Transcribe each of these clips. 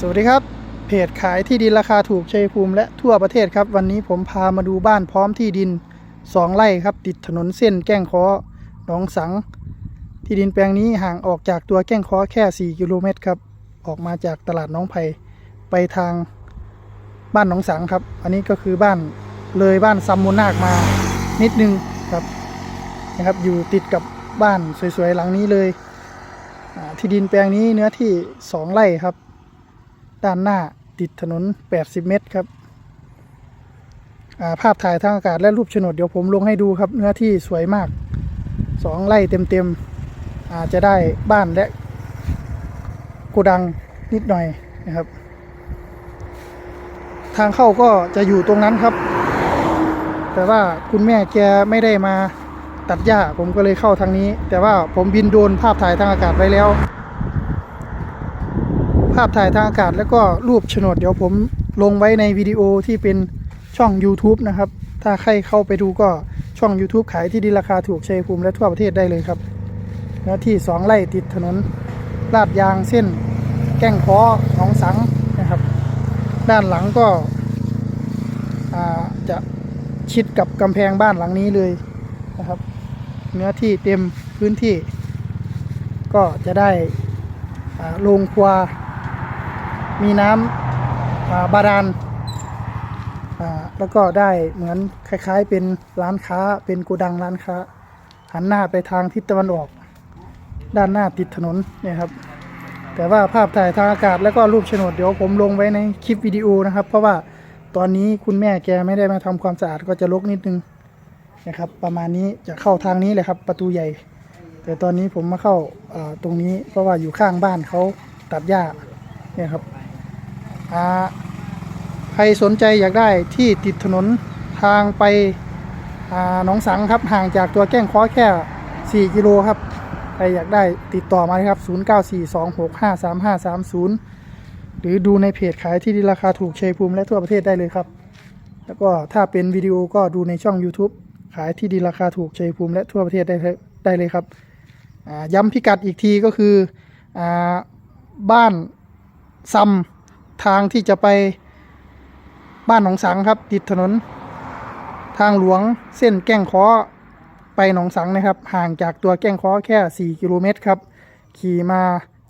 สวัสดีครับ เพจขายที่ดินราคาถูกชัยภูมิและทั่วประเทศครับ วันนี้ผมพามาดูบ้านพร้อมที่ดิน 2 ไร่ครับ ติดถนนเส้นแก้งค้อหนองสัง ที่ดินแปลงนี้ห่างออกจากตัวแก้งค้อแค่ 4 กิโลเมตรครับ ออกมาจากตลาดน้องไผ่ไปทางบ้านหนองสังครับ อันนี้ก็คือบ้านเลยบ้านซัมมูนาคมานิดนึงครับนะครับ อยู่ติดกับบ้านสวยๆหลังนี้เลยที่ดินแปลงนี้เนื้อที่ 2 ไร่ครับ ด้านหน้าติดถนน 80 เมตรครับาภาพถ่ายทางอากาศและรูปโฉนดเดี๋ยวผมลงให้ดูครับ เนื้อที่สวยมาก 2ไร่เต็มๆอาจจะได้บ้านและโกดังนิดหน่อยนะครับ ทางเข้าก็จะอยู่ตรงนั้นครับ แต่ว่าคุณแม่แกไม่ได้มาตัดหญ้าผมก็เลยเข้าทางนี้ แต่ว่าผมบินโดนภาพถ่ายทางอากาศไว้แล้วาพถ่ายทางอากาศแล้วก็รูปโฉนดเดี๋ยวผมลงไว้ในวิดีโอที่เป็นช่อง YouTube นะครับ ถ้าใครเข้าไปดูก็ช่อง YouTube ขายที่ดินราคาถูกชัยภูมิและทั่วประเทศได้เลยครับเนื้อที่ 2 ไร่ติดถนนลาดยางเส้น แก้งค้อหนองสังนะครับ ด้านหลังก็จะชิดกับกำแพงบ้านหลังนี้เลยนะครับ เนื้อที่เต็มพื้นที่ ก็จะได้โรงครัว มีน้ำบาดาลแล้วก็ได้เหมือนคล้ายๆ เป็นร้านค้าเป็นโกดังร้านค้า หันหน้าไปทางทิศตะวันออก ด้านหน้าติดถนนเนี่ยครับ แต่ว่าภาพถ่ายทางอากาศแล้วก็รูปโฉนดเดี๋ยวผมลงไว้ในคลิปวิดีโอนะครับ เพราะว่าตอนนี้คุณแม่แกไม่ได้มาทำความสะอาดก็จะรกนิดนึงนะครับ ประมาณนี้จะเข้าทางนี้เลยครับประตูใหญ่ แต่ตอนนี้ผมมาเข้าตรงนี้เพราะว่าอยู่ข้างบ้านเขาตัดหญ้าเนี่ยครับ ใครสนใจอยากได้ที่ติดถนนทางไปหนองสังครับห่างจากตัวแก้งค้อแค่ 4 กิโลครับใครอยากได้ติดต่อมาครับ 0942653530 หรือดูในเพจขายที่ดินราคาถูกเชยภูมิและทั่วประเทศได้เลยครับ แล้วก็ถ้าเป็นวิดีโอก็ดูในช่อง YouTube ขายที่ดินราคาถูกเชยภูมิและทั่วประเทศได้ได้เลยครับ ย้ำพิกัดอีกทีก็คืออบ้านซัม ทางที่จะไปบ้านหนองสังครับ ติดถนน ทางหลวงเส้นแก้งค้อไปหนองสังนะครับ ห่างจากตัวแก้งค้อแค่ 4 กิโลเมตรครับ ขี่มา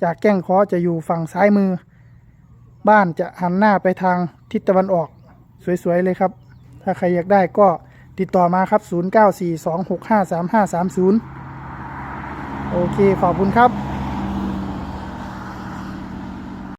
จากแก้งค้อจะอยู่ฝั่งซ้ายมือ บ้านจะหันหน้าไปทางทิศตะวันออกสวยๆเลยครับ ถ้าใครอยากได้ก็ติดต่อมาครับ 0942653530 โอเค ขอบคุณครับ